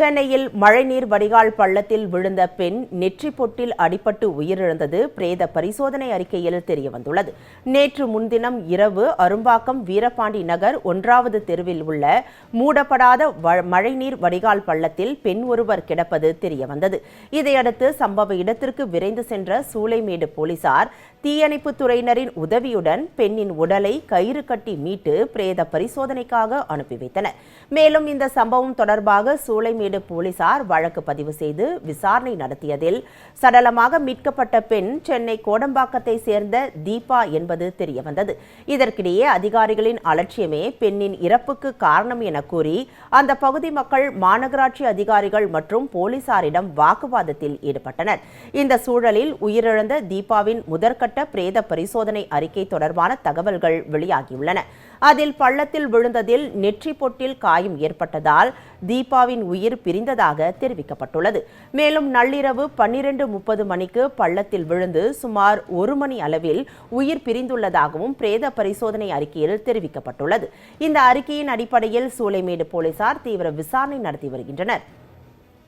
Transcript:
சென்னையில் மழைநீர் வடிகால் பள்ளத்தில் விழுந்த பெண் நெற்றி பொட்டில் அடிபட்டு உயிரிழந்தது. பிரேத பரிசோதனை அறிக்கையில் தெரியவந்துள்ளது. நேற்று முன்தினம் இரவு அரும்பாக்கம் வீரபாண்டி நகர் ஒன்றாவது தெருவில் உள்ள மூடப்படாத மழைநீர் வடிகால் பள்ளத்தில் பெண் ஒருவர் கிடப்பது தெரியவந்தது. இதையடுத்து சம்பவ இடத்திற்கு விரைந்து சென்ற சூளைமேடு போலீசார் தீயணைப்புத் துறையினரின் உதவியுடன் பெண்ணின் உடலை கயிறு கட்டி மீட்டு பிரேத பரிசோதனைக்காக அனுப்பி வைத்தனர். மேலும் இந்த சம்பவம் தொடர்பாக சூளைமேடு போலீசார் வழக்கு பதிவு செய்து விசாரணை நடத்தியதில் சடலமாக மீட்கப்பட்ட பெண் சென்னை கோடம்பாக்கத்தை சேர்ந்த தீபா என்பது தெரியவந்தது. இதற்கிடையே அதிகாரிகளின் அலட்சியமே பெண்ணின் இறப்புக்கு காரணம் என கூறி அந்த பகுதி மக்கள் மாநகராட்சி அதிகாரிகள் மற்றும் போலீசாரிடம் வாக்குவாதத்தில் ஈடுபட்டனர். இந்த சூழலில் உயிரிழந்த தீபாவின் முதற்கட்ட பிரேத பரிசோதனை அறிக்கை தொடர்பான தகவல்கள் வெளியாகியுள்ளன. அதில் பள்ளத்தில் விழுந்ததில் நெற்றி பொட்டில் காயம் ஏற்பட்டதால் தீபாவின் உயிர் பிரிந்ததாக தெரிவிக்கப்பட்டுள்ளது. மேலும் நள்ளிரவு பன்னிரண்டு முப்பது மணிக்கு பள்ளத்தில் விழுந்து சுமார் ஒரு மணி அளவில் உயிர் பிரிந்துள்ளதாகவும் பிரேத பரிசோதனை அறிக்கையில் தெரிவிக்கப்பட்டுள்ளது. இந்த அறிக்கையின் அடிப்படையில் சூளைமேடு போலீசார் தீவிர விசாரணை நடத்தி வருகின்றனர்.